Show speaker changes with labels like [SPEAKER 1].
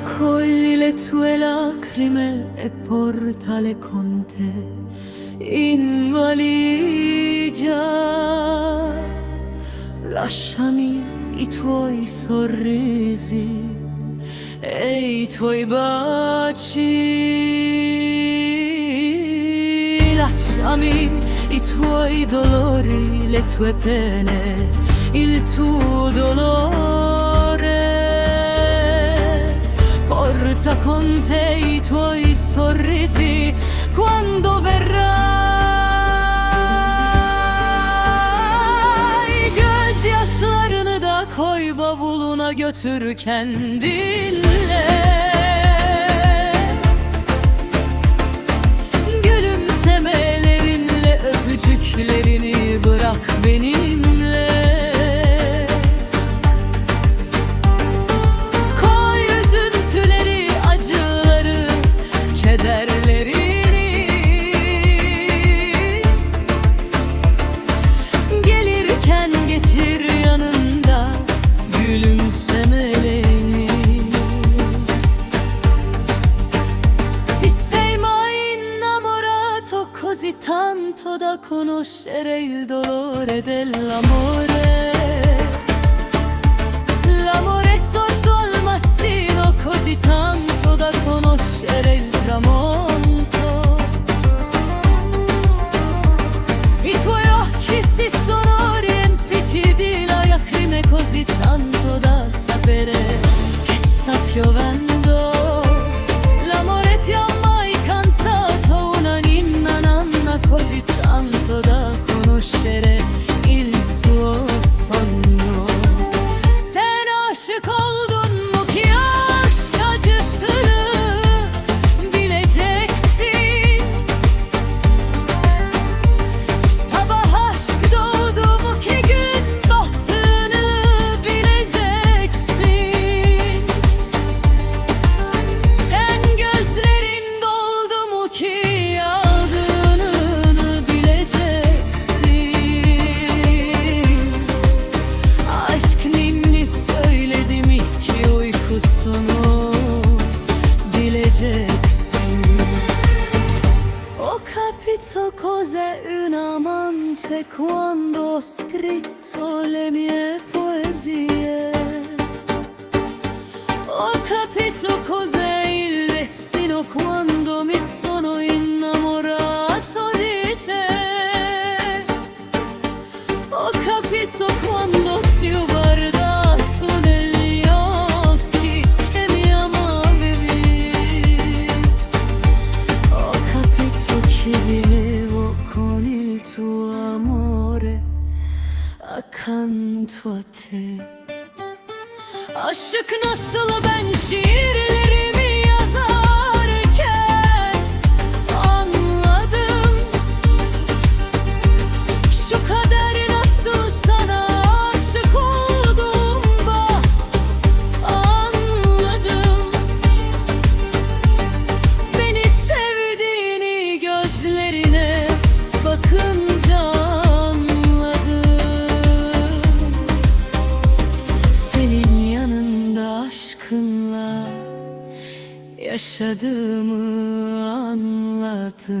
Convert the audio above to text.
[SPEAKER 1] Raccogli le tue lacrime e portale con te in valigia. Lasciami i tuoi sorrisi e i tuoi baci. Lasciami i tuoi dolori, le tue pene, il tuo dolore. Porta con te i tuoi sorrisi quando verrai. Gözyaşlarını da koy bavuluna götür kendinle. Tanto da conoscere il dolore dell'amore? Capito cos'è un amante quando ho scritto le mie poesie. Ho capito cos'è il destino quando mi sono innamorato di te. Ho capito quando 看错题，阿什克那斯拉。Yaşadığımı anladım